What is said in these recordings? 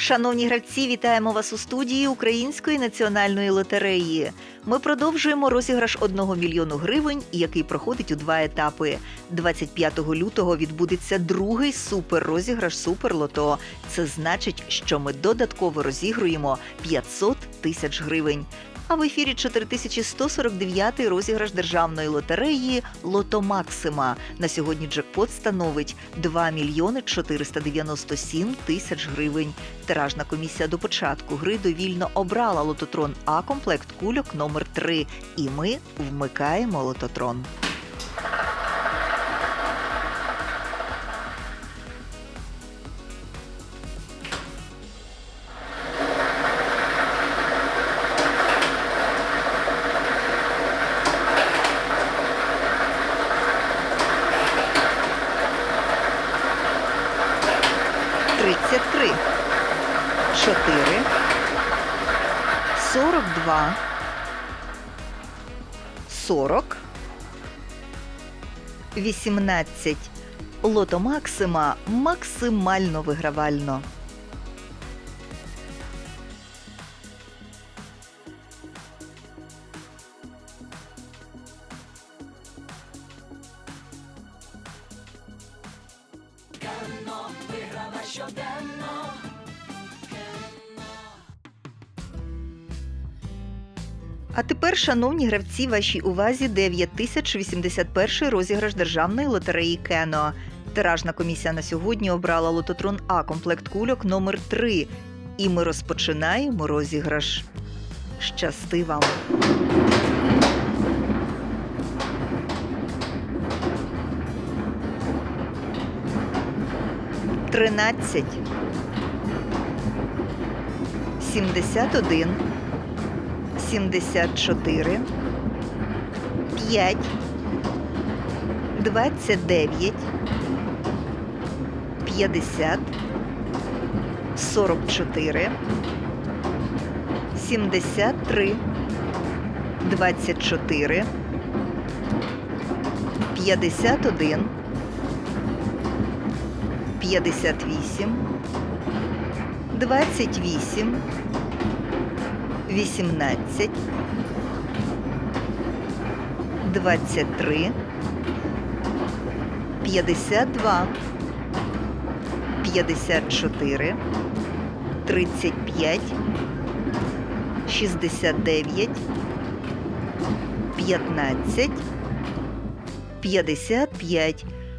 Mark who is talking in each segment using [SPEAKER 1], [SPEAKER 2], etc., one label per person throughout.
[SPEAKER 1] Шановні гравці, вітаємо вас у студії Української національної лотереї. Ми продовжуємо розіграш 1 мільйону гривень, який проходить у два етапи. 25 лютого відбудеться другий суперрозіграш Суперлото. Це значить, що ми додатково розігруємо 500 тисяч гривень. А в ефірі 4149 розіграш державної лотереї Лото Максима. На сьогодні джекпот становить 2 мільйони 497 тисяч гривень. Тиражна комісія до початку гри довільно обрала лототрон А комплект кульок номер 3 І ми вмикаємо лототрон. Тридцять три, чотири, сорок два, сорок, вісімнадцять. Лото Максима максимально вигравально. А тепер, шановні гравці, вашій увазі 9081 розіграш державної лотереї Кено. Тиражна комісія на сьогодні обрала лототрон А комплект кульок номер 3 І ми розпочинаємо розіграш. Щасти вам! Тринадцять. Сімдесят один. 74, 5, 29, 50, 44, 73, 24, 51, 58, 28, 18, 23, 52, 54, 35, 69, 15, 55.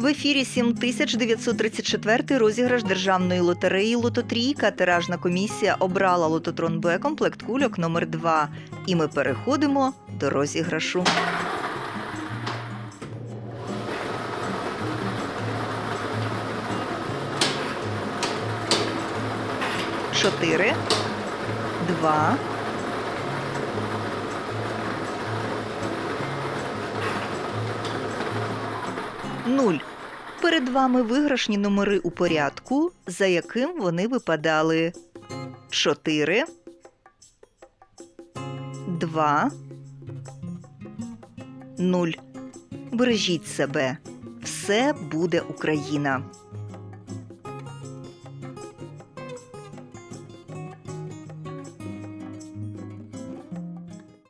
[SPEAKER 1] В ефірі 7934 розіграш державної лотереї Лототрійка. Тиражна комісія обрала лототрон Б комплект кульок номер 2 І ми переходимо до розіграшу. Чотири, два, нуль. Перед вами виграшні номери у порядку, за яким вони випадали 4, 2, 0. Бережіть себе. Все буде Україна.